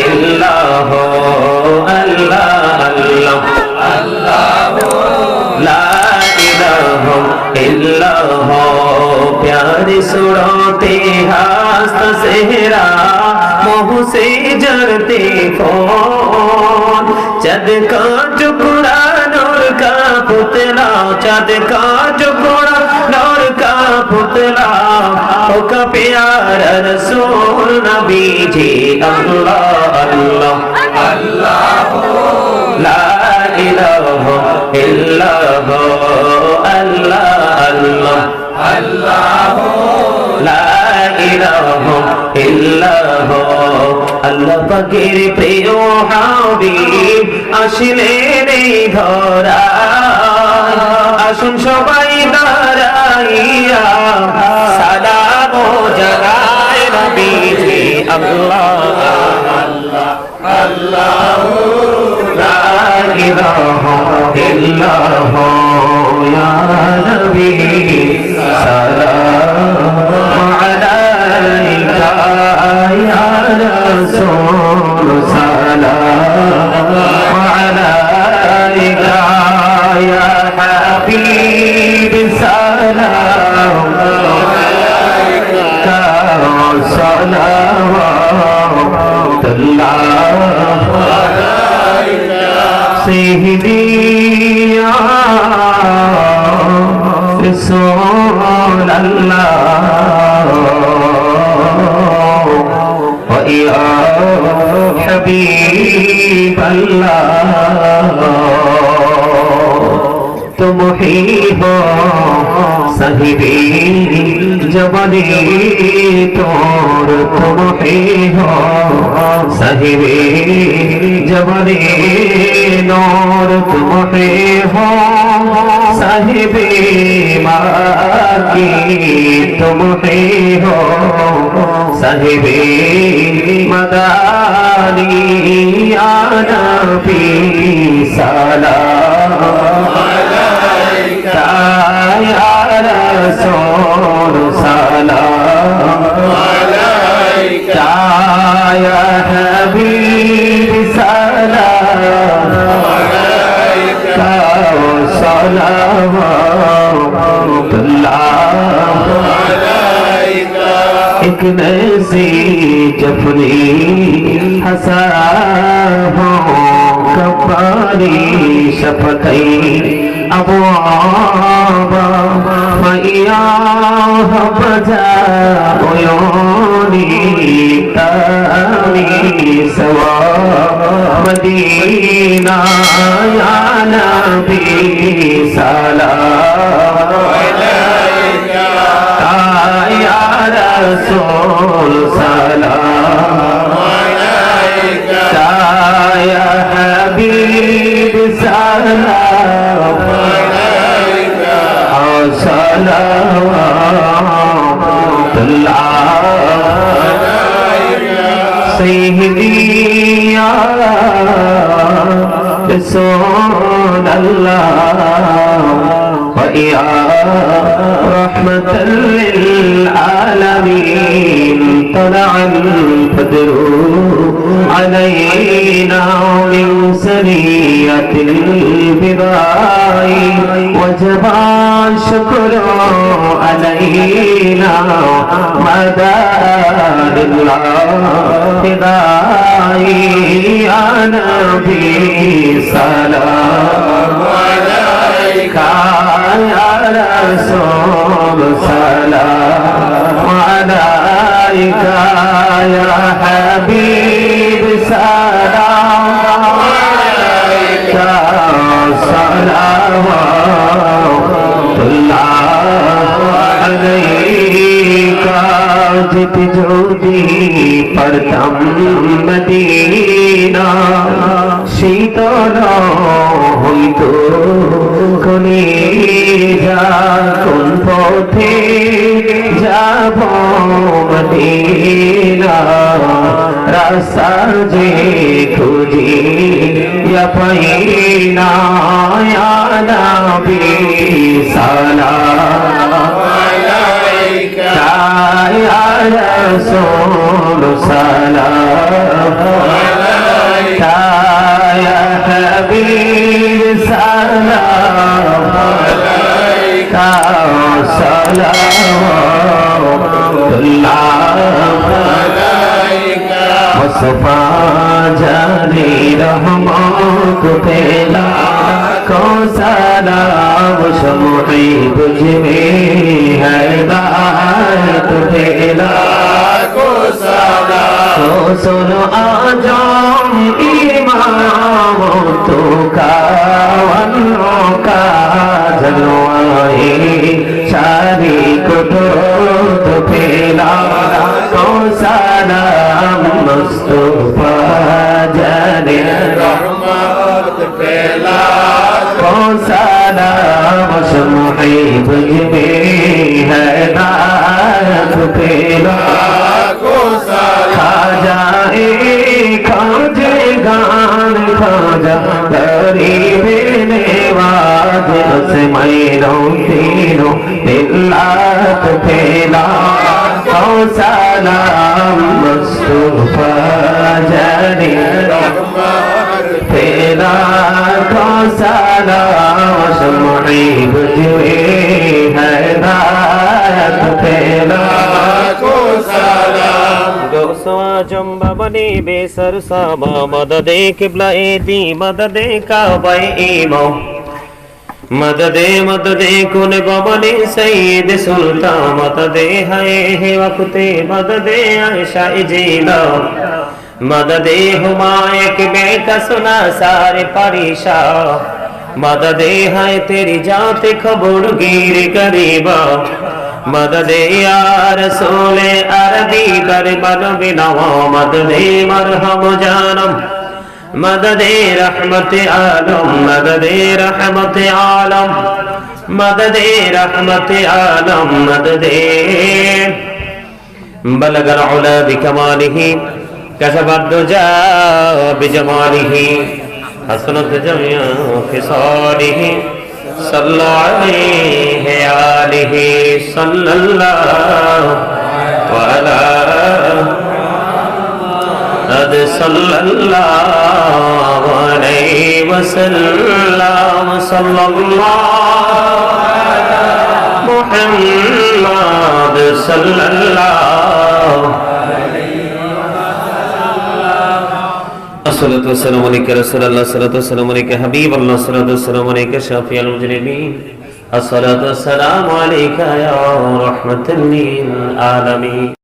illallah Allah Allah Allah La ilaha प्यार सुनो तेहास तसेरा मोह से जरते फ़ोन। चद का टुकड़ा नूर का पुतला, चद का टुकड़ा नूर का पुतला। ओ का प्यार रसूल नबी जी, अल्लाह। আল্লাহ পাকের প্রিয় হাবিব আসিলেন এই ধরা। আসুন সবাই দাঁড়াইয়া, সালাম জাগায় নবীজি, আল্লাহ আল্লাহ লা ইয়া নবী সালাম আলাইকা ইয়া رسول سلام عليك يا حبيب سلام عليك صلوات الله عليك سيدي يا رسول الله حبيب اللہ تم ہی ہو صحبی جبنی تور تم ہی ہو صحبی جبنی نور تم ہی ہو صحبی مار کی تم ہی ہو صحبی داري أنا في سلام عليك يا رسول سلام عليك يا نسی جفری ہسا ہو کپاری شفتئی ابو آبا فیاہ بجا اویونی تانی سوا مدینہ یا نبی سلام سلام عليك يا حبيب سلام عليك صلوات الله سيدي يا رسول الله رحمة للعالمين طلع الفجر علينا من سنية البغاء وجب الشكر علينا مدى للعقداء أنا في سلام. رسول سلام عليك يا حبيب سلام عليك صلوات الله عليك جت جودي پرتم مدینہ শীতল হইত কোনে যা, কোন পথে যাব মদিনা রাস্তা যে খুঁজি পাই না নবী সালাম يا حبيب سلام عليك سلام الله عليك مصطفى جاري رحمك تلا کو سلام شمعی تجھ میں ہے بات تلا کو سلام سنو آجام ایمان সালাম মুস্তফা জানে রহমত পেলা কো সালাম সমহিব মে হদায়ত পেলা কো সালাম খাজা এ খাজে গান খাজা গরিবে নেওয়াজ सलाम मुस्तफ़ा जनी तेरा को सलाम मुहिब जुए है रात तेरा को सलाम आज़म बबने बेसर साबा मददे किबला ए दी, मददे का बई इमो मददे मददे कुन बबने सईद सुल्तान मददे है हे वक्ते मददे आयशा इजीला मददे हुमायक बेटा सुना सारे परिशा मददे है तेरी जात खबर गिर करीबा मददे या रसूले अरबी कर बन बिनवा मददे मरहम जानम مددي رحمت عالم مددي رحمت عالم مددي رحمت عالم مددي. بلغ العلا بكماله كشف الدجا بجماله حسنت جميع خصاله صلى عليه آله صلى الله وعلى صلى الله عليه وسلم صلى الله محمد صلى الله الصلاة والسلام عليك رسول الله الصلاة والسلام عليك حبيب الله الصلاة والسلام عليك شافي المجرمين الصلاة والسلام عليك يا رحمة للعالمين